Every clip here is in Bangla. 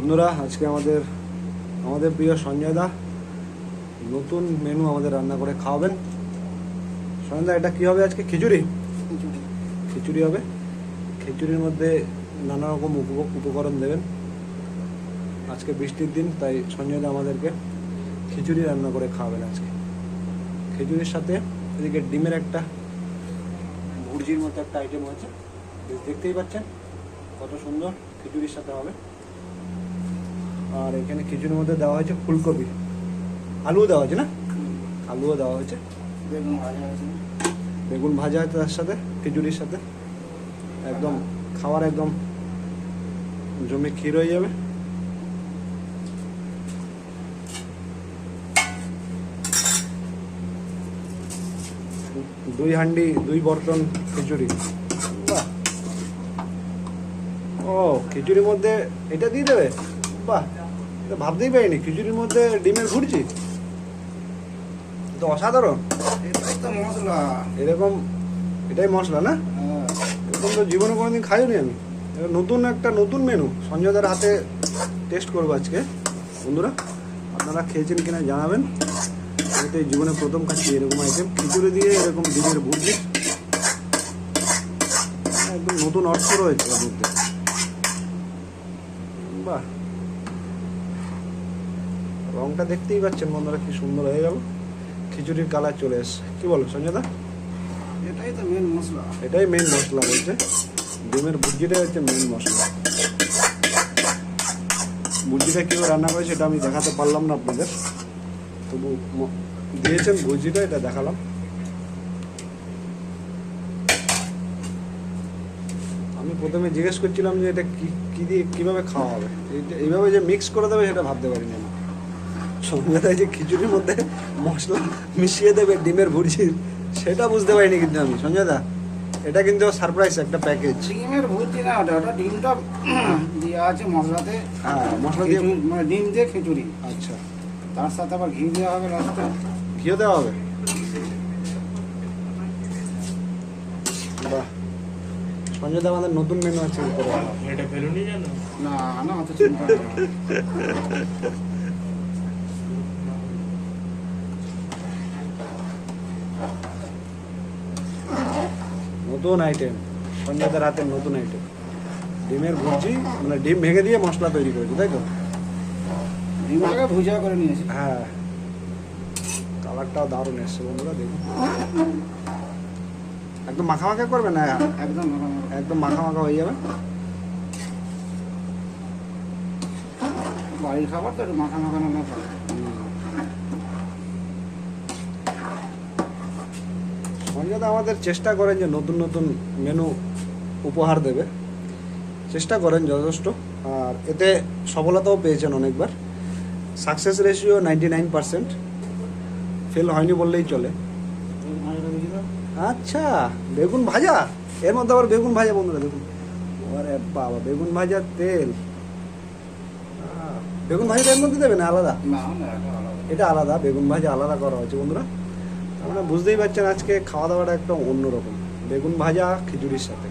বন্ধুরা আজকে আমাদের আমাদের প্রিয় সঞ্জয় দা নতুন মেনু আমাদের রান্না করে খাওয়াবেন। সঞ্জয় দা এটা কী হবে আজকে? খিচুড়ি? খিচুড়ি। হবে। খিচুড়ির মধ্যে নানা রকম উপ- উপকরণ দেবেন। আজকে বৃষ্টির দিন তাই সঞ্জয় দা আমাদেরকে খিচুড়ি রান্না করে খাওয়াবেন আজকে। খিচুড়ির সাথে এদিকে ডিমের একটা ভুর্জির মতো একটা আইটেম আছে। বেশ দেখতেই পাচ্ছেন কত সুন্দর খিচুড়ির সাথে হবে। আর এখানে খিচুড়ির মধ্যে দেওয়া হয়েছে ফুলকপি। আলুও দেওয়া হয়েছে না? আলুও দেওয়া হয়েছে। বেগুন ভাজা আছে বেগুন ভাজা তার সাথে খিচুড়ির সাথে। একদম খাওয়ার একদম জমে ক্ষীর হয়ে যাবে। দুই হান্ডি দুই বর্তন খিচুড়ি। ও খিচুড়ির মধ্যে এটা দিয়ে দেবে? বাহ! ভাবতেই পারিনি খিচুড়ির মধ্যে ডিমের ভুরজি তো অসাধারণ। মশলা। এরকম এটাই মশলা না? হ্যাঁ। এরকম তো জীবনে কোনোদিন খাইনি আমি। নতুন একটা নতুন মেনু সঞ্জয়দার হাতে টেস্ট করব আজকে। বন্ধুরা আপনারা খেয়েছেন কিনা জানাবেন। আমি তো এই জীবনে প্রথম খাচ্ছি এরকম আইটেম খিচুড়ি দিয়ে এরকম ডিমের ভুর্জি। একদম নতুন অর্থ রয়েছে এর মধ্যে। বাহ। রংটা দেখতেই পাচ্ছেন বন্ধুরা কি সুন্দর হয়ে গেল। খিচুড়ির কালার চলে এসছে। কি বলো সঞ্জয়দা এটাই তো মেন মশলা। এটাই মেন মশলা বলছে। ডিমের ভুজিটাই হচ্ছে মেন মশলা। ভুজিটা কেউ রান্না করে সেটা আমি দেখাতে পারলাম না আপনাদের। তবু দিয়েছেন ভুজিটা এটা দেখালাম। আমি প্রথমে জিজ্ঞেস করছিলাম যে এটা কি কি দিয়ে কীভাবে খাওয়া হবে। এইটা- এইভাবে যে মিক্স করে দেবে সেটা ভাবতে পারিনি আমি। সঙ্গে যে খিচুড়ির মধ্যে মশলা মিশিয়ে দেবে ডিমের ভুজি সেটা বুঝতে পারিনি কিন্তু আমি। সঞ্জয় দা এটা কিন্তু সারপ্রাইজ একটা প্যাকেজ ডিমের ভুজি না ওটা ওটা ডিমটা দেওয়া আছে মশলাতে। হ্যাঁ মশলা দিয়ে মানে ডিম দিয়ে খিচুড়ি। আচ্ছা। তার সাথে আবার ঘি দেওয়া হবে লাস্টে। ঘিও দেওয়া হবে? বাহ। সঞ্জয় দা আমাদের নতুন মেনু আছে উপরে। এটা ফেলুনি জানো? না না অত চিন্তা নতুন আইটেম সঞ্জয় দার হাতের নতুন আইটেম ডিমের ভুজি মানে ডিম ভেঙে দিয়ে মশলা তৈরি করেছে তাই তো? ডিমটাকে ভুজা করে নিয়েছি। হ্যাঁ। কালারটাও দারুণ এসছে বন্ধুরা দেখুন। একদম মাখা মাখা করবে না? একদম। একদম মাখা মাখা হয়ে যাবে? বাড়ির খাবার তো একটু মাখা মাখা না করে আমাদের চেষ্টা করেন যে নতুন নতুন মেনু উপহার দেবে। চেষ্টা করেন যথেষ্ট। আর এতে সফলতাও পেয়েছেন অনেকবার। Success ratio ninety nine percent fail হয়নি বললেই চলে। আচ্ছা বেগুন ভাজা? এর মধ্যে আবার বেগুন ভাজা বন্ধুরা দেখুন। আরে বাবা বেগুন ভাজা তেল। বেগুন ভাজা এর মধ্যে দেবে না আলাদা। এটা আলাদা বেগুন ভাজা আলাদা করা হয়েছে বন্ধুরা। আপনারা বুঝতেই পারছেন আজকে খাওয়া দাওয়াটা একটা অন্যরকম। বেগুন ভাজা খিচুড়ির সাথে।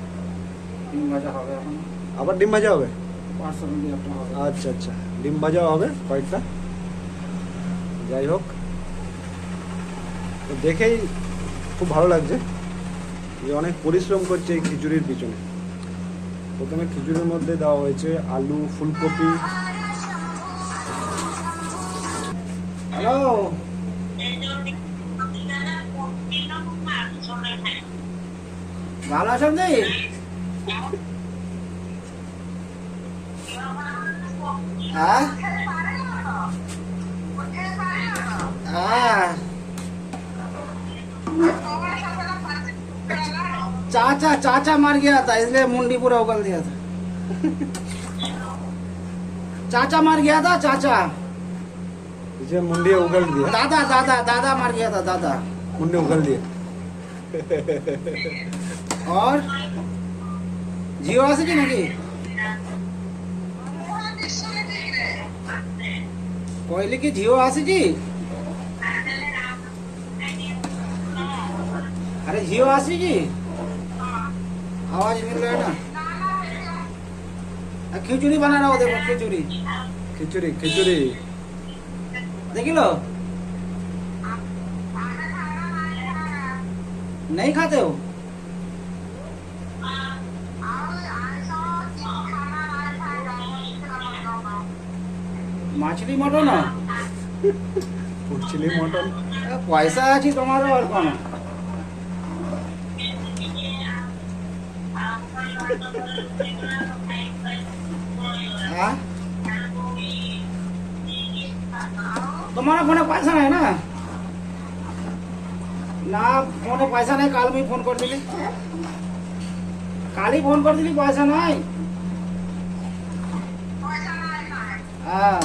ডিম ভাজা হবে এখন। আবার ডিম ভাজা হবে? আচ্ছা আচ্ছা। ডিম ভাজাও হবে কয়েকটা। যাই হোক। তো দেখেই খুব ভালো লাগছে যে অনেক পরিশ্রম করছে এই খিচুড়ির পিছনে। প্রথমে খিচুড়ির মধ্যে দেওয়া হয়েছে আলু ফুলকপি। হ্যালো भाला समझे हाँ? हाँ। चाचा चाचा मर गया था इसलिए मुंडी पूरा उगल दिया था। चाचा मर गया था चाचा। इसे मुंडी उगल दिया। दादा दादा दादा मर गया था दादा। मुंडी उगल दिया। और জিও আছে কি নাকি কইলে কি জিও আছে কি अरे जियो आसी जी आवाज मिल रहा है ना আর খিচুড়ি বানানো দেখো খিচুড়ি খিচুড়ি খিচুড়ি দেখিল नहीं खाते हो মাছলি মটন? ফুটছিলি মটন। পয়সা আছে তোমার আর কোন? হ্যাঁ? তোমার ফোনে পয়সা নাই না? না ফোনে পয়সা নাই কাল আমি ফোন করে দিলি কালই ফোন করে দিলি পয়সা নাই? হ্যাঁ।